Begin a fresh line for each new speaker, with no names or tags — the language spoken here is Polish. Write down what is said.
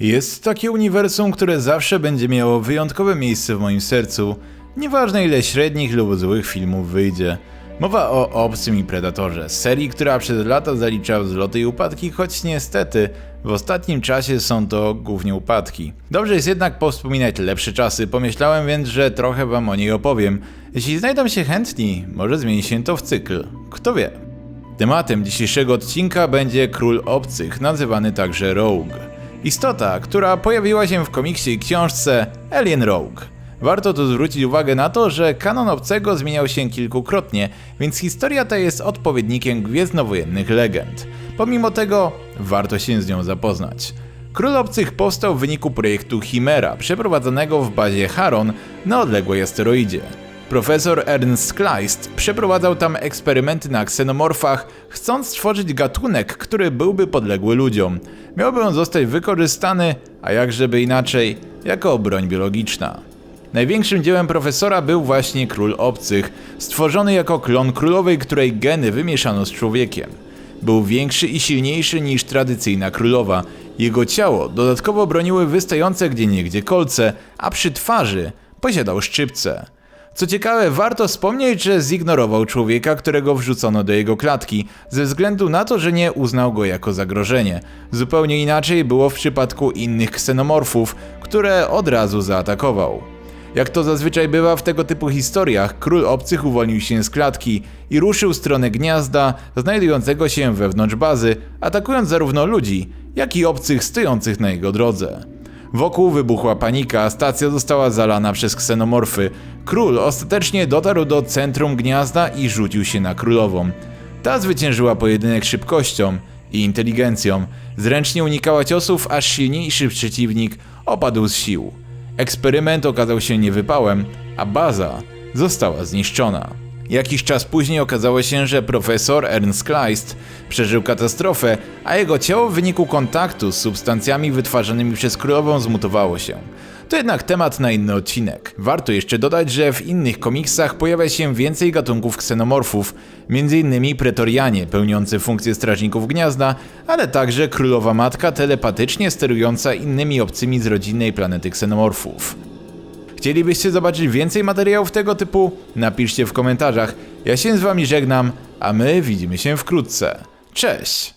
Jest takie uniwersum, które zawsze będzie miało wyjątkowe miejsce w moim sercu, nieważne ile średnich lub złych filmów wyjdzie. Mowa o Obcym i Predatorze, serii, która przez lata zalicza wzloty i upadki, choć niestety w ostatnim czasie są to głównie upadki. Dobrze jest jednak powspominać lepsze czasy, pomyślałem więc, że trochę wam o niej opowiem. Jeśli znajdą się chętni, może zmieni się to w cykl, kto wie. Tematem dzisiejszego odcinka będzie Król Obcych, nazywany także Rogue. Istota, która pojawiła się w komiksie i książce Alien Rogue. Warto tu zwrócić uwagę na to, że kanon obcego zmieniał się kilkukrotnie, więc historia ta jest odpowiednikiem gwiezdnowojennych legend. Pomimo tego, warto się z nią zapoznać. Król Obcych powstał w wyniku projektu Chimera, przeprowadzonego w bazie Haron na odległej asteroidzie. Profesor Ernst Kleist przeprowadzał tam eksperymenty na ksenomorfach, chcąc stworzyć gatunek, który byłby podległy ludziom. Miałby on zostać wykorzystany, a jakżeby inaczej, jako broń biologiczna. Największym dziełem profesora był właśnie Król Obcych, stworzony jako klon królowej, której geny wymieszano z człowiekiem. Był większy i silniejszy niż tradycyjna królowa. Jego ciało dodatkowo broniły wystające gdzieniegdzie kolce, a przy twarzy posiadał szczypce. Co ciekawe, warto wspomnieć, że zignorował człowieka, którego wrzucono do jego klatki, ze względu na to, że nie uznał go jako zagrożenie. Zupełnie inaczej było w przypadku innych ksenomorfów, które od razu zaatakował. Jak to zazwyczaj bywa w tego typu historiach, król obcych uwolnił się z klatki i ruszył w stronę gniazda znajdującego się wewnątrz bazy, atakując zarówno ludzi, jak i obcych stojących na jego drodze. Wokół wybuchła panika, stacja została zalana przez ksenomorfy. Król ostatecznie dotarł do centrum gniazda i rzucił się na królową. Ta zwyciężyła pojedynek szybkością i inteligencją. Zręcznie unikała ciosów, aż silniejszy przeciwnik opadł z sił. Eksperyment okazał się niewypałem, a baza została zniszczona. Jakiś czas później okazało się, że profesor Ernst Kleist przeżył katastrofę, a jego ciało w wyniku kontaktu z substancjami wytwarzanymi przez królową zmutowało się. To jednak temat na inny odcinek. Warto jeszcze dodać, że w innych komiksach pojawia się więcej gatunków ksenomorfów, m.in. pretorianie pełniący funkcję strażników gniazda, ale także królowa matka telepatycznie sterująca innymi obcymi z rodzinnej planety ksenomorfów. Chcielibyście zobaczyć więcej materiałów tego typu? Napiszcie w komentarzach. Ja się z wami żegnam, a my widzimy się wkrótce. Cześć!